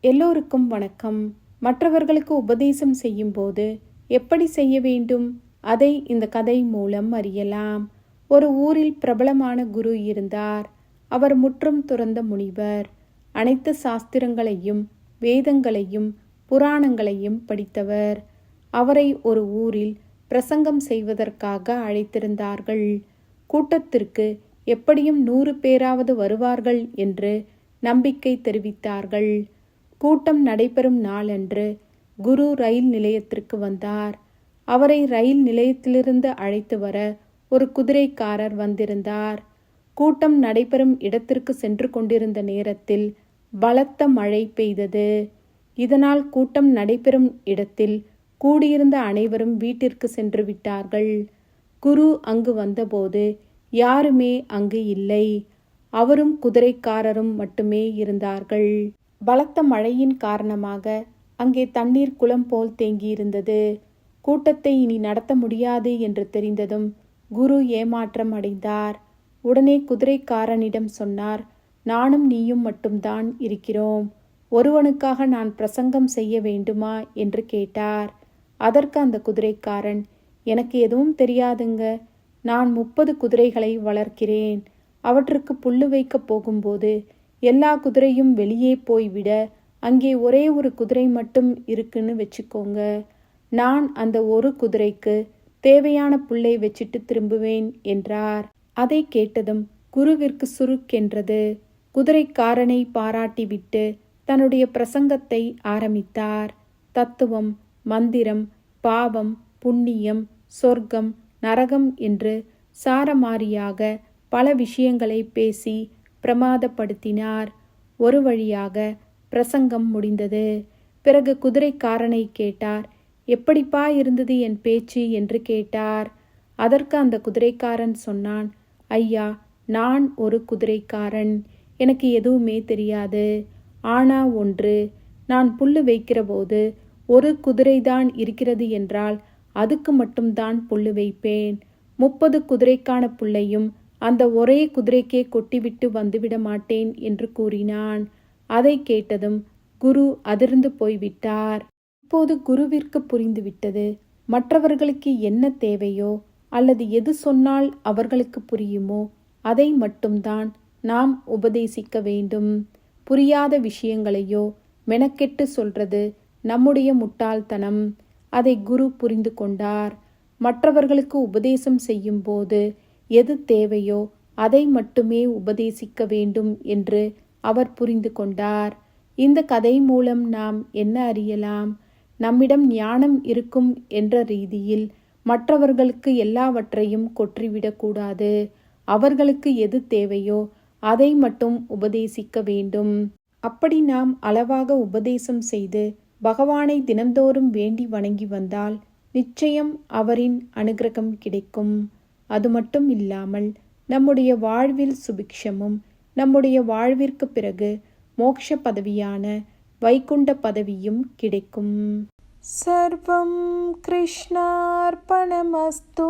எல்லோருக்கும் வணக்கம். மற்றவர்களுக்கு உபதேசம் செய்யும்போது எப்படி செய்ய வேண்டும்? அதை இந்த கதை மூலம் அறியலாம். ஒரு ஊரில் பிரபலமான குரு இருந்தார். அவர் முற்றும் துறந்த முனிவர். அனைத்து சாஸ்திரங்களையும் வேதங்களையும் புராணங்களையும் படித்தவர். அவரை ஒரு ஊரில் பிரசங்கம் செய்வதற்காக அழைத்திருந்தார்கள். கூட்டத்திற்கு எப்படியும் நூறு பேராவது வருவார்கள் என்று நம்பிக்கை தெரிவித்தார்கள். கூட்டம் நடைபெறும் நாளன்று குரு ரயில் நிலையத்திற்கு வந்தார். அவரை ரயில் நிலையத்திலிருந்து அழைத்து வர ஒரு குதிரைக்காரர் வந்திருந்தார். கூட்டம் நடைபெறும் இடத்திற்கு சென்று கொண்டிருந்த நேரத்தில் பலத்த மழை பெய்தது. இதனால் கூட்டம் நடைபெறும் இடத்தில் கூடியிருந்த அனைவரும் வீட்டிற்கு சென்று விட்டார்கள். குரு அங்கு வந்தபோது யாருமே அங்கு இல்லை. அவரும் குதிரைக்காரரும் மட்டுமே இருந்தார்கள். பலத்த மழையின் காரணமாக அங்கே தண்ணீர் குளம் போல் தேங்கியிருந்தது. கூட்டத்தை இனி நடத்த முடியாது என்று தெரிந்ததும் குரு ஏமாற்றம் அடைந்தார். உடனே குதிரைக்காரனிடம் சொன்னார் நானும் நீயும் மட்டும்தான் இருக்கிறோம். ஒருவனுக்காக நான் பிரசங்கம் செய்ய வேண்டுமா? என்று கேட்டார். அதற்கு அந்த குதிரைக்காரன் எனக்கு எதுவும் தெரியாதுங்க. நான் முப்பது குதிரைகளை வளர்க்கிறேன். அவற்றுக்கு புல்லு வைக்கப் போகும்போது எல்லா குதிரையும் வெளியே போய்விட அங்கே ஒரே ஒரு குதிரை மட்டும் இருக்குன்னு வச்சுக்கோங்க. நான் அந்த ஒரு குதிரைக்கு தேவையான புல்லை வச்சிட்டு திரும்புவேன் என்றார். அதை கேட்டதும் குருவிற்கு சுருக்கென்றது. குதிரைக்காரனை பாராட்டிவிட்டு தன்னுடைய பிரசங்கத்தை ஆரம்பித்தார். தத்துவம் மந்திரம் பாவம் புண்ணியம் சொர்க்கம் நரகம் என்று சாரமாரியாக பல விஷயங்களை பேசி பிரமாதப்படுத்தினார். ஒரு வழியாக பிரசங்கம் முடிந்தது. பிறகு குதிரைக்காரனை கேட்டார் எப்படிப்பா இருந்தது என் பேச்சு? என்று கேட்டார். அதற்கு அந்த குதிரைக்காரன் சொன்னான் ஐயா நான் ஒரு குதிரைக்காரன். எனக்கு எதுவுமே தெரியாது. ஆனா ஒன்று நான் புல்லு வைக்கிறபோது ஒரு குதிரைதான் இருக்கிறது என்றால் அதுக்கு மட்டும்தான் புல்லு வைப்பேன். முப்பது குதிரைக்கான புல்லையும் அந்த ஒரே குதிரைக்கே கொட்டிவிட்டு வந்துவிட மாட்டேன் என்று கூறினான். அதை கேட்டதும் குரு அதிர்ந்து போய்விட்டார். இப்போது குருவிற்கு புரிந்துவிட்டது. மற்றவர்களுக்கு என்ன தேவையோ அல்லது எது சொன்னால் அவர்களுக்கு புரியுமோ அதை மட்டும்தான் நாம் உபதேசிக்க வேண்டும். புரியாத விஷயங்களையோ மெனக்கெட்டு சொல்றது நம்முடைய முட்டாள்தனம். அதை குரு புரிந்து கொண்டார். மற்றவர்களுக்கு உபதேசம் செய்யும்போது எது தேவையோ அதை மட்டுமே உபதேசிக்க வேண்டும் என்று அவர் புரிந்து கொண்டார். இந்த கதை மூலம் நாம் என்ன அறியலாம்? நம்மிடம் ஞானம் இருக்கும் என்ற ரீதியில் மற்றவர்களுக்கு எல்லாவற்றையும் கொற்றிவிடக்கூடாது அவர்களுக்கு எது தேவையோ அதை மட்டும் உபதேசிக்க வேண்டும். அப்படி நாம் அளவாக உபதேசம் செய்து பகவானை தினந்தோறும் வேண்டி வணங்கி வந்தால் நிச்சயம் அவரின் அனுகிரகம் கிடைக்கும். அது மட்டும் இல்லாமல் நம்முடைய வாழ்வில் சுபிக்ஷமும் நம்முடைய வாழ்விற்கு பிறகு மோக்ஷ பதவியான வைகுண்ட பதவியும் கிடைக்கும். சர்வம் கிருஷ்ணார்பணமஸ்தூ.